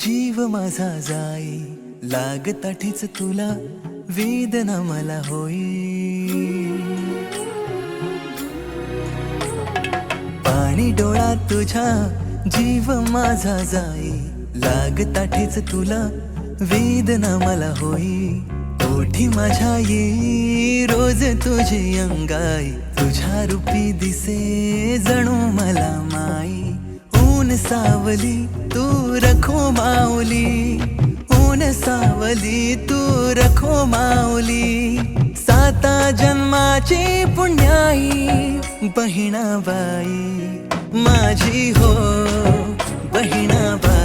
जीव माझा जाई. लागताठीच तुला वेदना मला होई. पाणी डोळा तुझ्या जीव माझा जाई. लागताठीच तुला वेदना मला होई. ओठी माझ्या ये रोज तुझे अंगाई. तुझ्या रूपी दिसे जणू मला माई. ऊन सावली तू रखो माऊली. ऊन सावली तू रखो माऊली. साता जन्माची पुण्याई बहिणाबाई. माझी हो बहिणाबाई.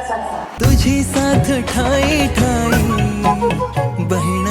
तुझी साथ ठाई ठाई बहिण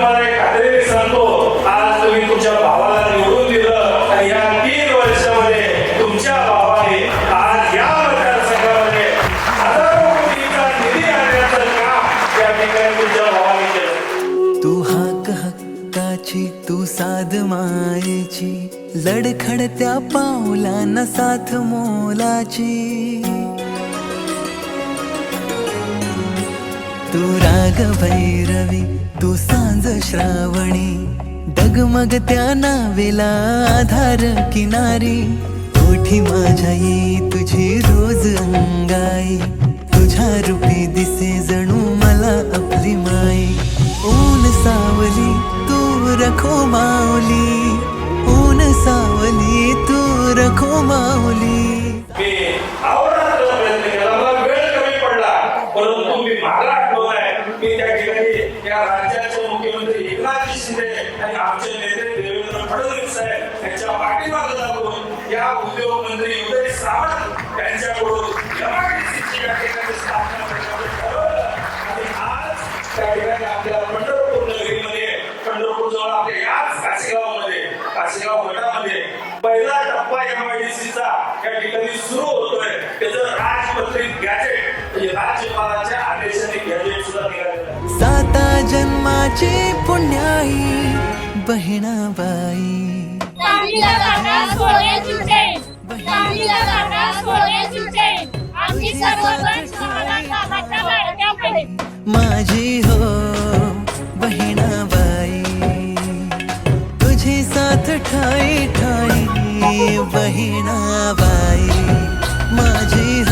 तुम्हाला एक सांगतो आज तुम्ही तुमच्या भावाला निवडून दिलं आणि या तीन वर्षामध्ये तुमच्या भावाने आज या मतदारसंघामध्ये हजारो कोटीचा निधी आणण्याचं काम या ठिकाणी तुमच्या भावाने केलं. तू हाक हक्काची तू साध मायेची लडखडत्या पावलांना साथ मोलाची. तू राग भैरवी तू सांज श्रावणी डगमग त्या नावेला आधार किनारी. ओठी माझ्या ये तुझी रोज अंगाई. तुझ्या रूपी दिसे जणू मला आपली माई. ऊन सावली तू रखो माऊली. ऊन सावली तू रखो माऊली. आणि आमचे नेते देवेंद्र फडणवीस साहेब यांच्या पाठीमागे लागून या उद्योग मंत्री उदय सावंत यांच्याकडून MIDC या ठिकाणी स्थापना ठरवलं. आणि आज त्या ठिकाणी आपल्या पंढरपूर नगरीमध्ये पंढरपूर जवळ आपल्या याच गटामध्ये पहिला टप्पा या ठिकाणी सुरू होतोय त्याचं राजपत्रित गॅजेट म्हणजे राज्यपालाच्या आदेशाने गॅजेट सुद्धा जन्माची पुण्याई बहिणाबाई. माझी हो बहिणाबाई. तुझी साथ ठाई ठाई बहिणाबाई. माझी